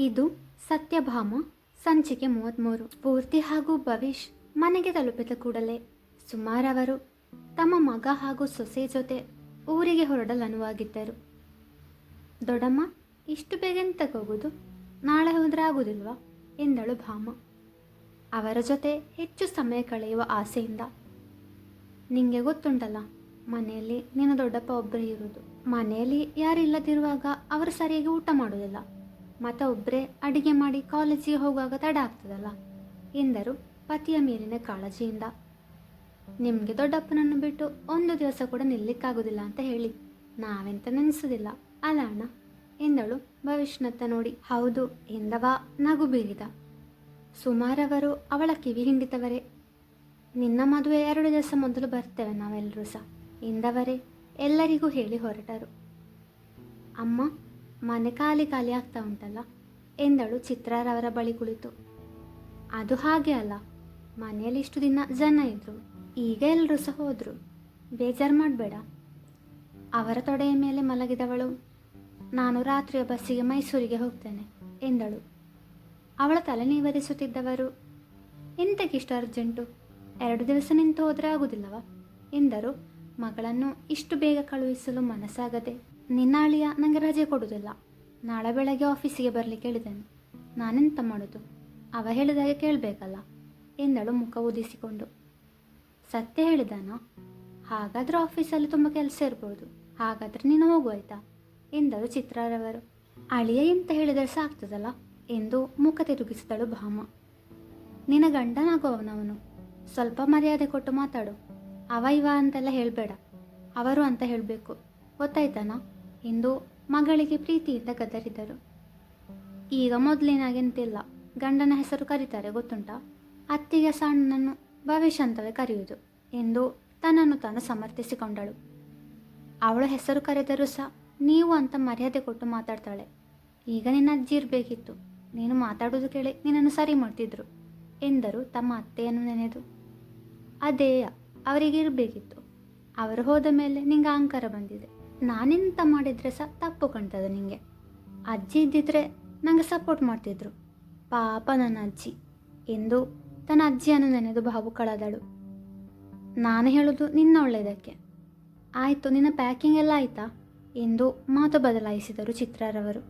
ಇದು ಸತ್ಯಭಾಮ, ಸಂಚಿಕೆ ಮೂವತ್ತ್ಮೂರು ಪೂರ್ತಿ ಹಾಗೂ ಭವಿಷ್ ಮನೆಗೆ ತಲುಪಿದ ಕೂಡಲೇ ಸುಮಾರವರು ತಮ್ಮ ಮಗ ಹಾಗೂ ಸೊಸೆ ಜೊತೆ ಊರಿಗೆ ಹೊರಡಲು ಅನುವಾಗಿದ್ದರು ದೊಡ್ಡಮ್ಮ, ಇಷ್ಟು ಬೇಗ ಎಂತಕ್ಕೆ ಹೋಗುದು ನಾಳೆ ಹೋದ್ರೆ ಆಗುದಿಲ್ವಾ? ಎಂದಳು ಭಾಮ. ಅವರ ಜೊತೆ ಹೆಚ್ಚು ಸಮಯ ಕಳೆಯುವ ಆಸೆಯಿಂದ, ನಿಂಗೆ ಗೊತ್ತುಂಟಲ್ಲ, ಮನೆಯಲ್ಲಿ ನಿನ್ನ ದೊಡ್ಡಪ್ಪ ಒಬ್ಬರೇ ಇರುವುದು. ಮನೆಯಲ್ಲಿ ಯಾರಿಲ್ಲದಿರುವಾಗ ಅವರು ಸರಿಯಾಗಿ ಊಟ ಮಾಡೋದಿಲ್ಲ ಮತ್ತೆ ಒಬ್ಬರೇ ಅಡಿಗೆ ಮಾಡಿ ಕಾಲೇಜಿಗೆ ಹೋಗುವಾಗ ತಡ ಆಗ್ತದಲ್ಲ? ಎಂದರು ಪತಿಯ ಮೇಲಿನ ಕಾಳಜಿಯಿಂದ. ನಿಮಗೆ ದೊಡ್ಡಪ್ಪನನ್ನು ಬಿಟ್ಟು ಒಂದು ದಿವಸ ಕೂಡ ನಿಲ್ಲಿಕ್ಕಾಗೋದಿಲ್ಲ ಅಂತ ಹೇಳಿ. ನಾವೆಂತ ನೆನೆಸೋದಿಲ್ಲ. ಅಲ್ಲ ಅಣ್ಣ, ಎಂದಳು ಭವಿಷ್ಣತ್ತ ನೋಡಿ. ಹೌದು ಎಂದವ ನಗು ಬೀರಿದ. ಸುಮಾರವರು ಅವಳ ಕಿವಿ ಹಿಂಡಿತವರೇ ನಿನ್ನ ಮದುವೆ ಎರಡು ದಿವಸ ಮೊದಲು ಬರ್ತೇವೆ ನಾವೆಲ್ಲರೂ ಸಹ, ಎಂದವರೇ ಎಲ್ಲರಿಗೂ ಹೇಳಿ ಹೊರಟರು. ಅಮ್ಮ ಮನೆ ಖಾಲಿ ಖಾಲಿ ಆಗ್ತಾ ಉಂಟಲ್ಲ? ಎಂದಳು ಚಿತ್ರರವರ ಬಳಿ ಕುಳಿತು. ಅದು ಹಾಗೆ ಅಲ್ಲ, ಮನೆಯಲ್ಲಿ ಇಷ್ಟು ದಿನ ಜನ ಇದ್ರು, ಈಗ ಎಲ್ಲರೂ ಸಹ ಹೋದ್ರು. ಬೇಜಾರು ಮಾಡಬೇಡ. ಅವರ ತೊಡೆಯ ಮೇಲೆ ಮಲಗಿದವಳು, ನಾನು ರಾತ್ರಿಯ ಬಸ್ಸಿಗೆ ಮೈಸೂರಿಗೆ ಹೋಗ್ತೇನೆ, ಎಂದಳು. ಅವಳ ತಲೆ ನೀವರಿಸುತ್ತಿದ್ದವರು, ಎಂತಕ್ಕಿಷ್ಟು ಅರ್ಜೆಂಟು? ಎರಡು ದಿವಸ ನಿಂತು ಹೋದರೆ ಆಗುದಿಲ್ಲವಾ? ಎಂದರು, ಮಗಳನ್ನು ಇಷ್ಟು ಬೇಗ ಕಳುಹಿಸಲು ಮನಸ್ಸಾಗದೆ. ನಿನ್ನ ಅಳಿಯ ನನಗೆ ರಜೆ ಕೊಡುವುದಿಲ್ಲ. ನಾಳೆ ಬೆಳಗ್ಗೆ ಆಫೀಸಿಗೆ ಬರಲಿಕ್ಕೆ ಹೇಳಿದ್ದೇನೆ ನಾನೆಂತ ಮಾಡೋದು? ಅವ ಹೇಳಿದಾಗೆ ಕೇಳಬೇಕಲ್ಲ ಎಂದಳು ಮುಖ ಉದಿಸಿಕೊಂಡು ಸತ್ಯ ಹೇಳಿದಾನ? ಹಾಗಾದ್ರೆ ಆಫೀಸಲ್ಲಿ ತುಂಬ ಕೆಲಸ ಇರ್ಬೋದು. ಹಾಗಾದ್ರೆ ನೀನು ಹೋಗು ಎಂದರು ಚಿತ್ರಾರವರು. ಅಳಿಯ ಎಂತ ಹೇಳಿದರೆ ಸಾಕ್ತದಲ್ಲ ಎಂದು ಮುಖ ತಿರುಗಿಸಿದಳು ಭಾಮ. ನಿನ್ನ ಗಂಡನಾಗುವವನವನು. ಸ್ವಲ್ಪ ಮರ್ಯಾದೆ ಕೊಟ್ಟು ಮಾತಾಡು. ಅವ ಇವ ಅಂತೆಲ್ಲ ಹೇಳಬೇಡ. ಅವರು ಅಂತ ಹೇಳಬೇಕು. ಗೊತ್ತಾಯ್ತಾನ? ಎಂದು ಮಗಳಿಗೆ ಪ್ರೀತಿಯಿಂದ ಗದರಿದರು. ಈಗ ಮೊದಲಿನಾಗೆಂತಿಲ್ಲ ಗಂಡನ ಹೆಸರು ಕರೀತಾರೆ, ಗೊತ್ತುಂಟಾ? ಅತ್ತಿಗೆ ಸಣ್ಣನನ್ನು ಭವಿಷ್ಯ ಅಂತವೇ ಕರೆಯುವುದು ಎಂದು ತನ್ನನ್ನು ತಾನು ಸಮರ್ಥಿಸಿಕೊಂಡಳು. ಅವಳ ಹೆಸರು ಕರೆದರೂ ಸಹ ನೀವು ಅಂತ ಮರ್ಯಾದೆ ಕೊಟ್ಟು ಮಾತಾಡ್ತಾಳೆ. ಈಗ ನಿನ್ನ ಅಜ್ಜಿ ಇರಬೇಕಿತ್ತು. ನೀನು ಮಾತಾಡೋದು ಕೇಳಿ ನಿನ್ನನ್ನು ಸರಿ ಮಾಡ್ತಿದ್ರು ಎಂದರು ತಮ್ಮ ಅತ್ತೆಯನ್ನು ನೆನೆದು. ಅದೇ ಅವರಿಗೆ ಇರಬೇಕಿತ್ತು. ಅವರು ಹೋದ ಮೇಲೆ ನಿಂಗೆ ಅಹಂಕಾರ ಬಂದಿದೆ. ನಾನೆಂತ ಮಾಡಿದರೆ ಸಹ ತಪ್ಪು ಕಾಣ್ತದೆ ನಿಂಗೆ. ಅಜ್ಜಿ ಇದ್ದಿದ್ರೆ ನನಗೆ ಸಪೋರ್ಟ್ ಮಾಡ್ತಿದ್ರು. ಪಾಪ ನನ್ನ ಅಜ್ಜಿ. ಎಂದು ತನ್ನ ಅಜ್ಜಿಯನ್ನು ನೆನೆದು ಭಾವುಕಳಾದಳು ನಾನು ಹೇಳೋದು ನಿನ್ನ ಒಳ್ಳೆಯದಕ್ಕೆ ಆಯಿತು, ನಿನ್ನ ಪ್ಯಾಕಿಂಗ್ ಎಲ್ಲ ಆಯಿತಾ? ಎಂದು ಮಾತು ಬದಲಾಯಿಸಿದರು ಚಿತ್ರರವರು.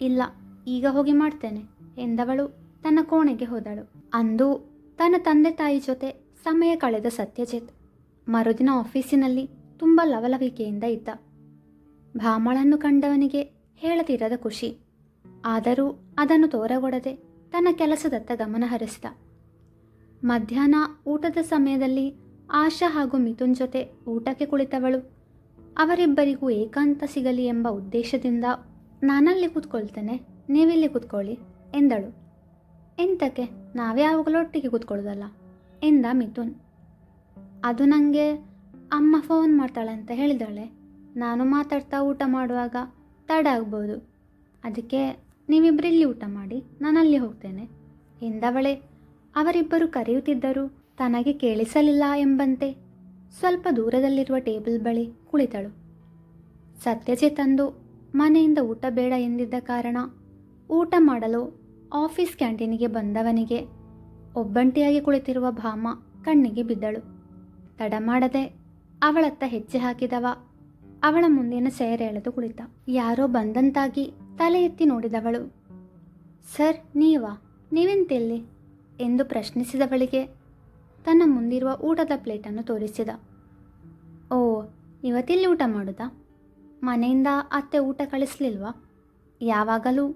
ಇಲ್ಲ, ಈಗ ಹೋಗಿ ಮಾಡ್ತೇನೆ ಎಂದವಳು ತನ್ನ ಕೋಣೆಗೆ ಹೋದಳು. ಅಂದು ತನ್ನ ತಂದೆ ತಾಯಿ ಜೊತೆ ಸಮಯ ಕಳೆದ ಸತ್ಯಜಿತ್. ಮರುದಿನ ಆಫೀಸಿನಲ್ಲಿ ತುಂಬ ಲವಲವಿಕೆಯಿಂದ ಇದ್ದ. ಭಾಮಳನ್ನು ಕಂಡವನಿಗೆ ಹೇಳದಿರದ ಖುಷಿ. ಆದರೂ ಅದನ್ನು ತೋರಗೊಡದೆ ತನ್ನ ಕೆಲಸದತ್ತ ಗಮನ ಹರಿಸಿದ. ಮಧ್ಯಾಹ್ನ ಊಟದ ಸಮಯದಲ್ಲಿ ಆಶಾ ಹಾಗೂ ಮಿಥುನ್ ಜೊತೆ ಊಟಕ್ಕೆ ಕುಳಿತವಳು. ಅವರಿಬ್ಬರಿಗೂ ಏಕಾಂತ ಸಿಗಲಿ ಎಂಬ ಉದ್ದೇಶದಿಂದ, ನಾನಲ್ಲಿ ಕೂತ್ಕೊಳ್ತೇನೆ, ನೀವಿಲ್ಲಿ ಕೂತ್ಕೊಳ್ಳಿ ಎಂದಳು. ಎಂತಕ್ಕೆ? ನಾವ್ಯಾವಾಗಲೂ ಒಟ್ಟಿಗೆ ಕೂತ್ಕೊಳ್ಳೋದಲ್ಲ ಎಂದ ಮಿಥುನ್. ಅದು ನನಗೆ ಅಮ್ಮ ಫೋನ್ ಮಾಡ್ತಾಳೆ ಅಂತ ಹೇಳಿದಾಳೆ. ನಾನು ಮಾತಾಡ್ತಾ ಊಟ ಮಾಡುವಾಗ ತಡ ಆಗ್ಬೋದು. ಅದಕ್ಕೆ ನೀವಿಬ್ಬರು ಇಲ್ಲಿ ಊಟ ಮಾಡಿ, ನಾನು ಅಲ್ಲಿ ಹೋಗ್ತೇನೆ. ಎಂದವಳೆ, ಅವರಿಬ್ಬರು ಕರೆಯುತ್ತಿದ್ದರು, ತನಗೆ ಕೇಳಿಸಲಿಲ್ಲ ಎಂಬಂತೆ. ಸ್ವಲ್ಪ ದೂರದಲ್ಲಿರುವ ಟೇಬಲ್ ಬಳಿ ಕುಳಿತಳು. ಸತ್ಯಜೆ ತಂದು ಮನೆಯಿಂದ ಊಟ ಬೇಡ ಎಂದಿದ್ದ ಕಾರಣ ಊಟ ಮಾಡಲು ಆಫೀಸ್ ಕ್ಯಾಂಟೀನಿಗೆ ಬಂದವನಿಗೆ ಒಬ್ಬಂಟಿಯಾಗಿ ಕುಳಿತಿರುವ ಭಾಮ ಕಣ್ಣಿಗೆ ಬಿದ್ದಳು. ತಡ ಮಾಡದೆ ಅವಳತ್ತ ಹೆಜ್ಜೆ ಹಾಕಿದವ. ಅವಳ ಮುಂದಿನ ಸೇರ ಎಳೆದು ಕುಳಿತ. ಯಾರೋ ಬಂದಂತಾಗಿ ತಲೆ ಎತ್ತಿ ನೋಡಿದವಳು. ಸರ್, ನೀವಾ? ನೀವೆಂತೆಲ್ಲಿ? ಎಂದು ಪ್ರಶ್ನಿಸಿದವಳಿಗೆ. ತನ್ನ ಮುಂದಿರುವ ಊಟದ ಪ್ಲೇಟನ್ನು ತೋರಿಸಿದ. ಓ, ಇವತ್ತಿಲ್ಲಿ ಊಟ ಮಾಡುತ್ತಾ ಮನೆಯಿಂದ ಅತ್ತೆ ಊಟ ಕಳಿಸ್ಲಿಲ್ವಾ? ಯಾವಾಗಲೂ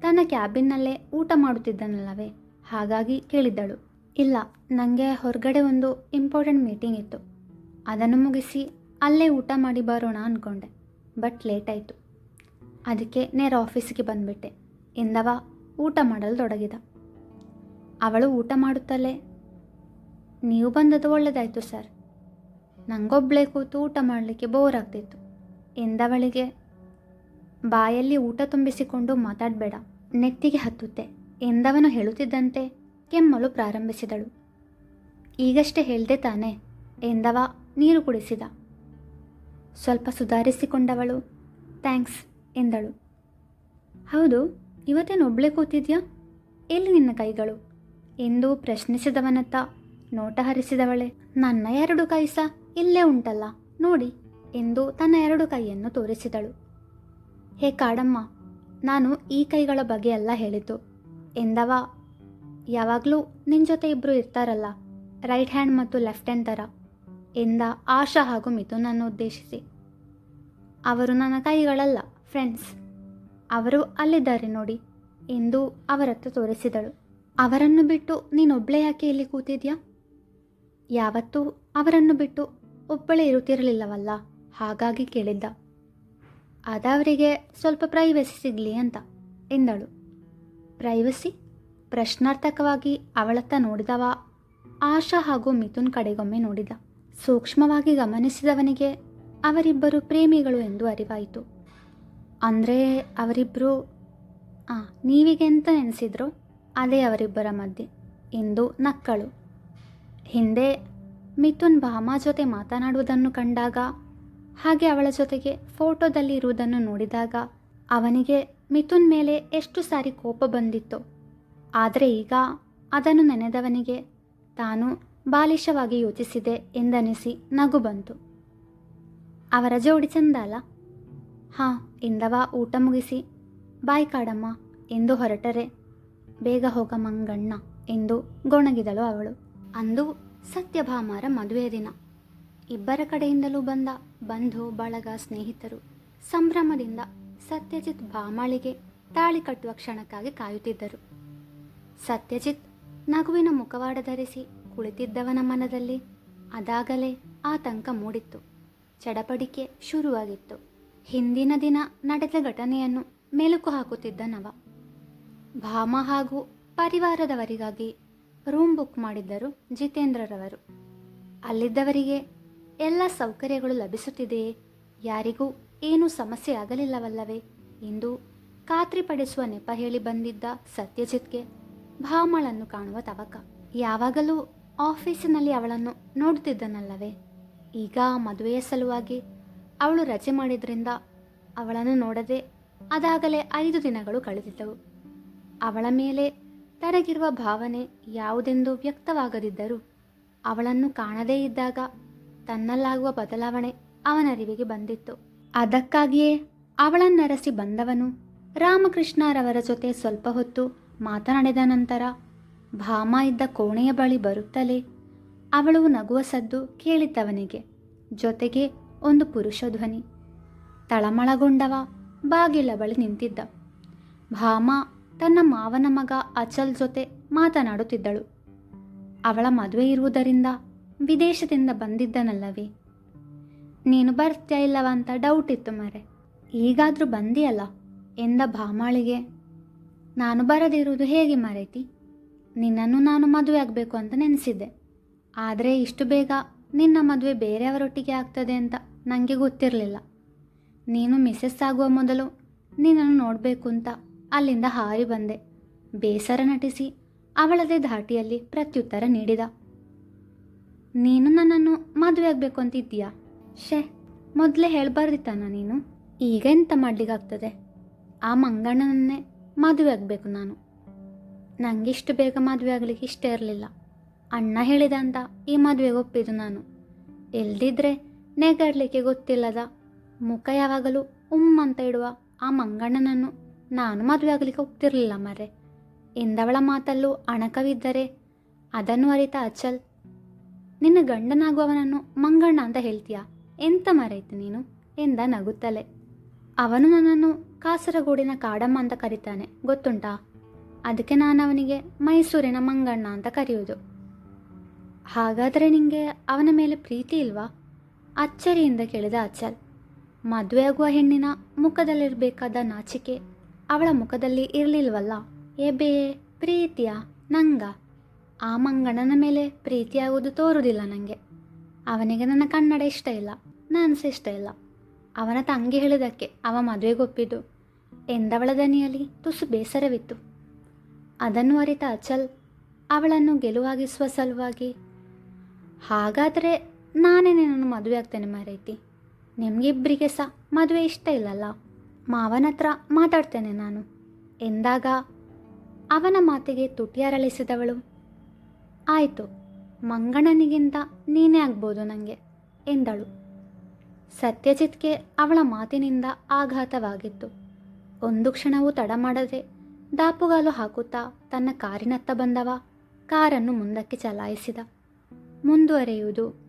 ತನ್ನ ಕ್ಯಾಬಿನ್ನಲ್ಲೇ ಊಟ ಮಾಡುತ್ತಿದ್ದನಲ್ಲವೇ? ಹಾಗಾಗಿ ಕೇಳಿದ್ದಳು. ಇಲ್ಲ ನನಗೆ ಹೊರಗಡೆ ಒಂದು ಇಂಪಾರ್ಟೆಂಟ್ ಮೀಟಿಂಗ್ ಇತ್ತು. ಅದನ್ನು ಮುಗಿಸಿ ಅಲ್ಲೇ ಊಟ ಮಾಡಿ ಬರೋಣ ಅಂದ್ಕೊಂಡೆ. ಬಟ್ ಲೇಟ್ ಆಯಿತು. ಅದಕ್ಕೆ ನೇರ ಆಫೀಸಿಗೆ ಬಂದುಬಿಟ್ಟೆ. ಎಂದವ ಊಟ ಮಾಡಲು ತೊಡಗಿದ. ಅವಳು ಊಟ ಮಾಡುತ್ತಲೇ, ನೀವು ಬಂದದ್ದು ಒಳ್ಳೆಯದಾಯಿತು ಸರ್. ನನಗೊಬ್ಬಳೇ ಕೂತು ಊಟ ಮಾಡಲಿಕ್ಕೆ ಬೋರ್ ಆಗ್ತಿತ್ತು. ಎಂದವಳಿಗೆ ಬಾಯಲ್ಲಿ ಊಟ ತುಂಬಿಸಿಕೊಂಡು ಮಾತಾಡಬೇಡ, ನೆತ್ತಿಗೆ ಹತ್ತುತ್ತೆ. ಎಂದವನು ಹೇಳುತ್ತಿದ್ದಂತೆ ಕೆಮ್ಮಲು ಪ್ರಾರಂಭಿಸಿದಳು. ಈಗಷ್ಟೇ ಹೇಳಿದೆ ತಾನೆ ಎಂದವ ನೀರು ಕುಡಿಸಿದ. ಸ್ವಲ್ಪ ಸುಧಾರಿಸಿಕೊಂಡವಳು. ಥ್ಯಾಂಕ್ಸ್ ಎಂದಳು. ಹೌದು, ಇವತ್ತೇನು ಒಬ್ಳೆ ಕೂತಿದ್ಯಾ? ಎಲ್ಲಿ ನಿನ್ನ ಕೈಗಳು? ಎಂದು ಪ್ರಶ್ನಿಸಿದವನತ್ತ ನೋಟ ಹರಿಸಿದವಳೆ. ನನ್ನ ಎರಡು ಕೈ ಸಹ ಇಲ್ಲೇ ಉಂಟಲ್ಲ, ನೋಡಿ ಎಂದು ತನ್ನ ಎರಡು ಕೈಯನ್ನು ತೋರಿಸಿದಳು. ಹೇ ಕಾಡಮ್ಮ, ನಾನು ಈ ಕೈಗಳ ಬಗ್ಗೆ ಎಲ್ಲ ಹೇಳಿದ್ದು. ಎಂದವ? ಯಾವಾಗಲೂ ನಿನ್ನ ಜೊತೆ ಇಬ್ಬರು ಇರ್ತಾರಲ್ಲ, ರೈಟ್ ಹ್ಯಾಂಡ್ ಮತ್ತು ಲೆಫ್ಟ್ ಹ್ಯಾಂಡ್ ಥರ ಎಂದ ಆಶಾ ಹಾಗೂ ಮಿಥುನನ್ನು ಉದ್ದೇಶಿಸಿ. ಅವರು ನನ್ನ ಕೈಗಳಲ್ಲ ಫ್ರೆಂಡ್ಸ್ ಅವರು ಅಲ್ಲಿದ್ದಾರೆ ನೋಡಿ, ಎಂದು ಅವರತ್ತ ತೋರಿಸಿದಳು. ಅವರನ್ನು ಬಿಟ್ಟು ನೀನೊಬ್ಬಳೇ ಯಾಕೆ ಇಲ್ಲಿ ಕೂತಿದ್ಯಾ? ಯಾವತ್ತೂ ಅವರನ್ನು ಬಿಟ್ಟು ಒಬ್ಬಳೇ ಇರುತ್ತಿರಲಿಲ್ಲವಲ್ಲ? ಹಾಗಾಗಿ ಕೇಳಿದ್ದ. ಅದವರಿಗೆ ಸ್ವಲ್ಪ ಪ್ರೈವಸಿ ಸಿಗಲಿ ಅಂತ, ಎಂದಳು. ಪ್ರೈವಸಿ ಪ್ರಶ್ನಾರ್ಥಕವಾಗಿ ಅವಳತ್ತ ನೋಡಿದವ ಆಶಾ ಹಾಗೂ ಮಿಥುನ್ ಕಡೆಗೊಮ್ಮೆ ನೋಡಿದ. ಸೂಕ್ಷ್ಮವಾಗಿ ಗಮನಿಸಿದವನಿಗೆ ಅವರಿಬ್ಬರು ಪ್ರೇಮಿಗಳು ಎಂದು ಅರಿವಾಯಿತು. ಅಂದರೆ ಅವರಿಬ್ಬರು ಆ, ನೀವಿಗೆ ಅಂತ ನೆನೆಸಿದ್ರು ಅದೇ ಅವರಿಬ್ಬರ ಮಧ್ಯೆ ಎಂದು ನಕ್ಕಳು. ಹಿಂದೆ ಮಿಥುನ್ ಭಾಮಾ ಜೊತೆ ಮಾತನಾಡುವುದನ್ನು ಕಂಡಾಗ, ಹಾಗೆ ಅವಳ ಜೊತೆಗೆ ಫೋಟೋದಲ್ಲಿ ಇರುವುದನ್ನು ನೋಡಿದಾಗ ಅವನಿಗೆ ಮಿಥುನ್ ಮೇಲೆ ಎಷ್ಟು ಸಾರಿ ಕೋಪ ಬಂದಿತ್ತು, ಆದರೆ ಈಗ ಅದನ್ನು ನೆನೆದವನಿಗೆ ತಾನು ಬಾಲಿಶವಾಗಿ ಯೋಚಿಸಿದೆ ಎಂದನಿಸಿ ನಗು ಬಂತು. ಅವರ ಜೋಡಿ ಚಂದ ಅಲ್ಲ ಹಾಂ ಎಂದವ ಊಟ ಮುಗಿಸಿ. ಬಾಯ್ ಕಾಡಮ್ಮ, ಎಂದು ಹೊರಟರೆ. ಬೇಗ ಹೋಗ ಮಂಗಣ್ಣ, ಎಂದು ಗೊಣಗಿದಳು ಅವಳು. ಅಂದು ಸತ್ಯಭಾಮಾರ ಮದುವೆಯ ದಿನ. ಇಬ್ಬರ ಕಡೆಯಿಂದಲೂ ಬಂದ ಬಂಧು, ಬಳಗ ಸ್ನೇಹಿತರು ಸಂಭ್ರಮದಿಂದ ಸತ್ಯಜಿತ್ ಭಾಮಾಳಿಗೆ ತಾಳಿ ಕಟ್ಟುವ ಕ್ಷಣಕ್ಕಾಗಿ ಕಾಯುತ್ತಿದ್ದರು. ಸತ್ಯಜಿತ್ ನಗುವಿನ ಮುಖವಾಡ ಧರಿಸಿ ಕುಳಿತಿದ್ದವನ ಮನದಲ್ಲಿ ಅದಾಗಲೇ ಆತಂಕ ಮೂಡಿತ್ತು. ಚಡಪಡಿಕೆ ಶುರುವಾಗಿತ್ತು. ಹಿಂದಿನ ದಿನ ನಡೆದ ಘಟನೆಯನ್ನು ಮೆಲುಕು ಹಾಕುತ್ತಿದ್ದ ನವ. ಭಾಮ ಹಾಗೂ ಪರಿವಾರದವರಿಗಾಗಿ ರೂಮ್ ಬುಕ್ ಮಾಡಿದ್ದರು ಜಿತೇಂದ್ರರವರು. ಅಲ್ಲಿದ್ದವರಿಗೆ ಎಲ್ಲ ಸೌಕರ್ಯಗಳು ಲಭಿಸುತ್ತಿದೆಯೇ? ಯಾರಿಗೂ ಏನೂ ಸಮಸ್ಯೆ ಆಗಲಿಲ್ಲವಲ್ಲವೇ? ಎಂದು ಖಾತ್ರಿಪಡಿಸುವ ನೆಪ ಹೇಳಿ ಬಂದಿದ್ದ ಸತ್ಯಜಿತ್ಗೆ ಭಾಮಳನ್ನು ಕಾಣುವ ತವಕ. ಯಾವಾಗಲೂ ಆಫೀಸಿನಲ್ಲಿ ಅವಳನ್ನು ನೋಡುತ್ತಿದ್ದನಲ್ಲವೇ ಈಗ ಮದುವೆಯ ಸಲುವಾಗಿ ಅವಳು ರಜೆ ಮಾಡಿದ್ರಿಂದ ಅವಳನ್ನು ನೋಡದೆ ಅದಾಗಲೇ ಐದು ದಿನಗಳು ಕಳೆದಿದ್ದವು. ಅವಳ ಮೇಲೆ ತನಗಿರುವ ಭಾವನೆ ಯಾವುದೆಂದು ವ್ಯಕ್ತವಾಗದಿದ್ದರೂ ಅವಳನ್ನು ಕಾಣದೇ ಇದ್ದಾಗ ತನ್ನಲ್ಲಾಗುವ ಬದಲಾವಣೆ ಅವನರಿವಿಗೆ ಬಂದಿತ್ತು. ಅದಕ್ಕಾಗಿಯೇ ಅವಳನ್ನರಸಿ ಬಂದವನು ರಾಮಕೃಷ್ಣರವರ ಜೊತೆ ಸ್ವಲ್ಪ ಹೊತ್ತು ಮಾತನಾಡಿದ ನಂತರ ಭಾಮ ಇದ್ದ ಕೋಣೆಯ ಬಳಿ ಬರುತ್ತಲೇ ಅವಳು ನಗುವ ಸದ್ದು ಕೇಳಿತವನಿಗೆ ಜೊತೆಗೆ ಒಂದು ಪುರುಷ ಧ್ವನಿ. ತಳಮಳಗೊಂಡವ ಬಾಗಿಲ ಬಳಿ ನಿಂತಿದ್ದ. ಭಾಮ ತನ್ನ ಮಾವನ ಮಗ ಅಚಲ್ ಜೊತೆ ಮಾತನಾಡುತ್ತಿದ್ದಳು. ಅವಳ ಮದುವೆ ಇರುವುದರಿಂದ ವಿದೇಶದಿಂದ ಬಂದಿದ್ದನಲ್ಲವೇ? ನೀನು ಬರ್ತೀಯ ಇಲ್ಲವ ಅಂತ ಡೌಟ್ ಇತ್ತು ಮರೆ. ಈಗಾದರೂ ಬಂದಿಯಲ್ಲ? ಎಂದ ಭಾಮಾಳಿಗೆ. ನಾನು ಬರದಿರುವುದು ಹೇಗೆ ಮರೆತಿ? ನಿನ್ನನ್ನು ನಾನು ಮದುವೆ ಆಗಬೇಕು ಅಂತ ನೆನೆಸಿದ್ದೆ. ಆದರೆ ಇಷ್ಟು ಬೇಗ ನಿನ್ನ ಮದುವೆ ಬೇರೆಯವರೊಟ್ಟಿಗೆ ಆಗ್ತದೆ ಅಂತ ನನಗೆ ಗೊತ್ತಿರಲಿಲ್ಲ. ನೀನು ಮಿಸ್ಸಸ್ ಆಗುವ ಮೊದಲು ನಿನ್ನನ್ನು ನೋಡಬೇಕು ಅಂತ ಅಲ್ಲಿಂದ ಹಾರಿ ಬಂದೆ. ಬೇಸರ ನಟಿಸಿ ಅವಳದೇ ಧಾಟಿಯಲ್ಲಿ ಪ್ರತ್ಯುತ್ತರ ನೀಡಿದ. ನೀನು ನನ್ನನ್ನು ಮದುವೆ ಆಗಬೇಕು ಅಂತಿದ್ದೀಯಾ? ಶೇ ಮೊದಲೇ ಹೇಳ್ಬಾರ್ದಿತ್ತಾನ ನೀನು. ಈಗ ಎಂತ ಮಾಡಲಿಕ್ಕಾಗ್ತದೆ? ಆ ಮಂಗಣ್ಣನನ್ನೇ ಮದುವೆ ಆಗಬೇಕು ನಾನು. ನನಗಿಷ್ಟು ಬೇಗ ಮದುವೆ ಆಗಲಿಕ್ಕೆ ಇಷ್ಟ ಇರಲಿಲ್ಲ. ಅಣ್ಣ ಹೇಳಿದ ಅಂತ ಈ ಮದುವೆಗೆ ಒಪ್ಪಿದ್ದು ನಾನು. ಎಲ್ದಿದ್ರೆ ನೆಗಾಡಲಿಕ್ಕೆ ಗೊತ್ತಿಲ್ಲದ. ಮುಖ ಯಾವಾಗಲೂ ಉಮ್ಮ ಅಂತ ಇಡುವ ಆ ಮಂಗಣ್ಣನನ್ನು ನಾನು ಮದುವೆ ಆಗಲಿಕ್ಕೆ ಒಪ್ತಿರಲಿಲ್ಲ ಮರೆ ಎಂದವಳ ಮಾತಲ್ಲೂ ಅಣಕವಿದ್ದರೆ ಅದನ್ನು ಅರಿತ ಅಚಲ್, ನಿನ್ನ ಗಂಡನಾಗುವವನನ್ನು ಮಂಗಣ್ಣ ಅಂತ ಹೇಳ್ತೀಯಾ? ಎಂತ ಮರೆಯಿತು ನೀನು? ಎಂದ ನಗುತ್ತಲೆ. ಅವನು ನನ್ನನ್ನು ಕಾಸರಗೋಡಿನ ಕಾಡಮ್ಮ ಅಂತ ಕರೀತಾನೆ, ಗೊತ್ತುಂಟಾ? ಅದಕ್ಕೆ ನಾನು ಅವನಿಗೆ ಮೈಸೂರಿನ ಮಂಗಣ್ಣ ಅಂತ ಕರೆಯೋದು ಹಾಗಾದರೆ ನಿಮಗೆ ಅವನ ಮೇಲೆ ಪ್ರೀತಿ ಇಲ್ವಾ? ಅಚ್ಚರಿಯಿಂದ ಕೇಳಿದ ಅಚ್ಚಲ್ ಮದುವೆಯಾಗುವ ಹೆಣ್ಣಿನ ಮುಖದಲ್ಲಿರಬೇಕಾದ ನಾಚಿಕೆ ಅವಳ ಮುಖದಲ್ಲಿ ಇರಲಿಲ್ವಲ್ಲ? ಏಬೇ ಪ್ರೀತಿಯ, ನಂಗ? ಆ ಮಂಗಣ್ಣನ ಮೇಲೆ ಪ್ರೀತಿಯಾಗುವುದು ತೋರುವುದಿಲ್ಲ ನನಗೆ ಅವನಿಗೆ ನನ್ನ ಕನ್ನಡ ಇಷ್ಟ ಇಲ್ಲ ನಾನು ಇಷ್ಟ ಇಲ್ಲ. ಅವನ ತಂಗಿ ಹೇಳಿದಕ್ಕೆ ಅವ ಮದುವೆಗೊಪ್ಪಿದ್ದು. ಎಂದವಳ ದನಿಯಲ್ಲಿ ತುಸು ಬೇಸರವಿತ್ತು. ಅದನ್ನು ಅರಿತ ಅಚಲ್ ಅವಳನ್ನು ಗೆಲುವಾಗಿಸುವ ಸಲುವಾಗಿ, ಹಾಗಾದರೆ ನಾನೇ ನಿನ್ನನ್ನು ಮದುವೆ ಆಗ್ತೇನೆ ಮಾರೈತಿ. ನಿಮಗಿಬ್ಬರಿಗೆ ಸಹ ಮದುವೆ ಇಷ್ಟ ಇಲ್ಲಲ್ಲ. ಮಾವನ ಹತ್ರ ಮಾತಾಡ್ತೇನೆ ನಾನು. ಎಂದಾಗ ಅವನ ಮಾತಿಗೆ ತುಟಿ ಅರಳಿಸಿದವಳು ಆಯಿತು, ಮಂಗಣ್ಣನಿಗಿಂತ ನೀನೇ ಆಗ್ಬೋದು ನನಗೆ ಎಂದಳು. ಸತ್ಯಜಿತ್ಗೆ ಅವಳ ಮಾತಿನಿಂದ ಆಘಾತವಾಗಿತ್ತು. ಒಂದು ಕ್ಷಣವೂ ತಡ ಮಾಡದೆ ದಾಪುಗಾಲು ಹಾಕುತ್ತಾ ತನ್ನ ಕಾರಿನತ್ತ ಬಂದವ. ಕಾರನ್ನು ಮುಂದಕ್ಕೆ ಚಲಾಯಿಸಿದ. ಮುಂದುವರೆಯುವುದು